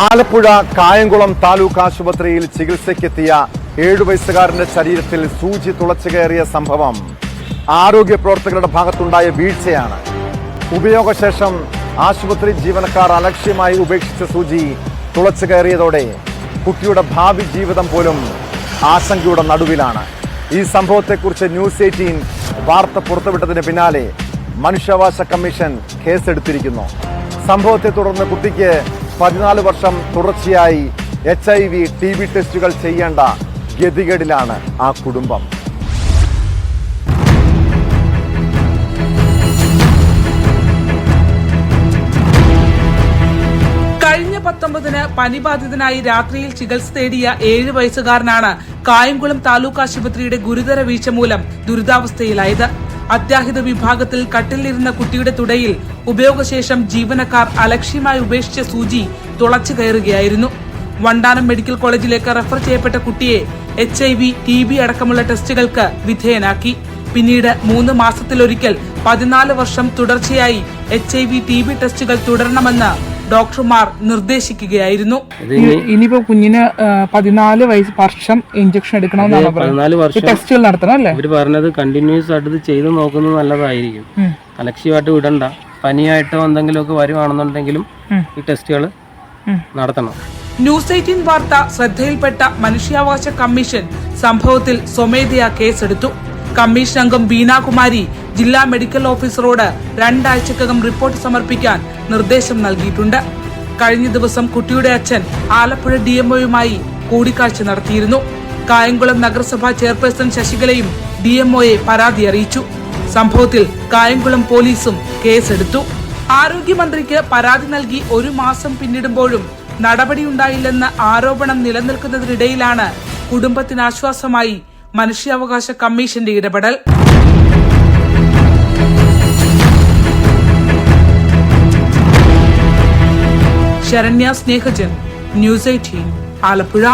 ആലപ്പുഴ കായംകുളം താലൂക്ക് ആശുപത്രിയിൽ ചികിത്സയ്ക്കെത്തിയ ഏഴു വയസ്സുകാരന്റെ ശരീരത്തിൽ സൂചി തുളച്ചു കയറിയ സംഭവം. ആരോഗ്യ പ്രവർത്തകരുടെ ഭാഗത്തുണ്ടായ വീഴ്ചയാണ്. ഉപയോഗശേഷം ആശുപത്രി ജീവനക്കാർ അലക്ഷ്യമായി ഉപേക്ഷിച്ച സൂചി തുളച്ചു കയറിയതോടെ കുട്ടിയുടെ ഭാവി ജീവിതം പോലും ആശങ്കയുടെ നടുവിലാണ്. ഈ സംഭവത്തെക്കുറിച്ച് ന്യൂസ് എയ്റ്റീൻ വാർത്ത പുറത്തുവിട്ടതിന് പിന്നാലെ മനുഷ്യാവകാശ കമ്മീഷൻ കേസെടുത്തിരിക്കുന്നു. സംഭവത്തെ തുടർന്ന് കുട്ടിക്ക് പതിനാല് വർഷം തുടർച്ചയായി H I V T B ടെസ്റ്റുകൾ ചെയ്യേണ്ട ഗതികേടിലാണ് ആ കുടുംബം. കഴിഞ്ഞ പത്തൊമ്പതിന് പനിബാധിതനായി രാത്രിയിൽ ചികിത്സ തേടിയ ഏഴ് വയസ്സുകാരനാണ് കായംകുളം താലൂക്ക് ആശുപത്രിയുടെ ഗുരുതര വീഴ്ച മൂലം ദുരിതാവസ്ഥയിലായത്. അത്യാഹിത വിഭാഗത്തിൽ കട്ടിലിരുന്ന കുട്ടിയുടെ തുടയിൽ ഉപയോഗശേഷം ജീവനക്കാർ അലക്ഷ്യമായി ഉപേക്ഷിച്ച സൂചി തുളച്ചു കയറുകയായിരുന്നു. വണ്ടാനം മെഡിക്കൽ കോളേജിലേക്ക് റെഫർ ചെയ്യപ്പെട്ട കുട്ടിയെ H I V T B അടക്കമുള്ള ടെസ്റ്റുകൾക്ക് വിധേയനാക്കി. പിന്നീട് മൂന്ന് മാസത്തിലൊരിക്കൽ പതിനാല് വർഷം തുടർച്ചയായി H I V T B ടെസ്റ്റുകൾ തുടരണമെന്ന് ഡോക്ടർമാർ നിർദ്ദേശിക്കുകയായിരുന്നു. ഇനിയിപ്പോ കുഞ്ഞിന് പതിനാല് വയസ്സ് വർഷം ഇഞ്ചക്ഷൻ എടുക്കണമെന്നാണ് പതിനാല് പറയുന്നത് വർഷം ടെസ്റ്റുകൾ നടത്തണം അല്ലേ? ഇവർ പറഞ്ഞത് കണ്ടിന്യൂസ് ആയിട്ട് ഇത് ചെയ്ത് നോക്കുന്നത് നല്ലതായിരിക്കും. അലക്ഷ്യമായിട്ട് വിടണ്ട. പനിയായിട്ടോ എന്തെങ്കിലുമൊക്കെ വരുവാണെന്നുണ്ടെങ്കിലും ഈ ടെസ്റ്റുകൾ നടത്തണം. ന്യൂസ് എയ്റ്റീൻ വാർത്ത ശ്രദ്ധയിൽപ്പെട്ട മനുഷ്യാവകാശ കമ്മീഷൻ സംഭവത്തിൽ സ്വമേധയാ കേസെടുത്തു. കമ്മീഷൻ അംഗം ബീനാകുമാരി ജില്ലാ മെഡിക്കൽ ഓഫീസറോട് രണ്ടാഴ്ചക്കകം റിപ്പോർട്ട് സമർപ്പിക്കാൻ നിർദ്ദേശം നൽകിയിട്ടുണ്ട്. കഴിഞ്ഞ ദിവസം കുട്ടിയുടെ അച്ഛൻ ആലപ്പുഴ ഡിഎംഒയുമായി കൂടിക്കാഴ്ച നടത്തിയിരുന്നു. കായംകുളം നഗരസഭാ ചെയർപേഴ്സൺ ശശികലയും ഡിഎംഒയെ പരാതി അറിയിച്ചു. സംഭവത്തിൽ കായംകുളം പോലീസും കേസെടുത്തു. ആരോഗ്യമന്ത്രിക്ക് പരാതി നൽകി ഒരു മാസം പിന്നിടുമ്പോഴും നടപടിയുണ്ടായില്ലെന്ന ആരോപണം നിലനിൽക്കുന്നതിനിടയിലാണ് കുടുംബത്തിനാശ്വാസമായി മനുഷ്യാവകാശ കമ്മീഷന്റെ ഇടപെടൽ. Saranya Snehajan news eighteen Alappuzha.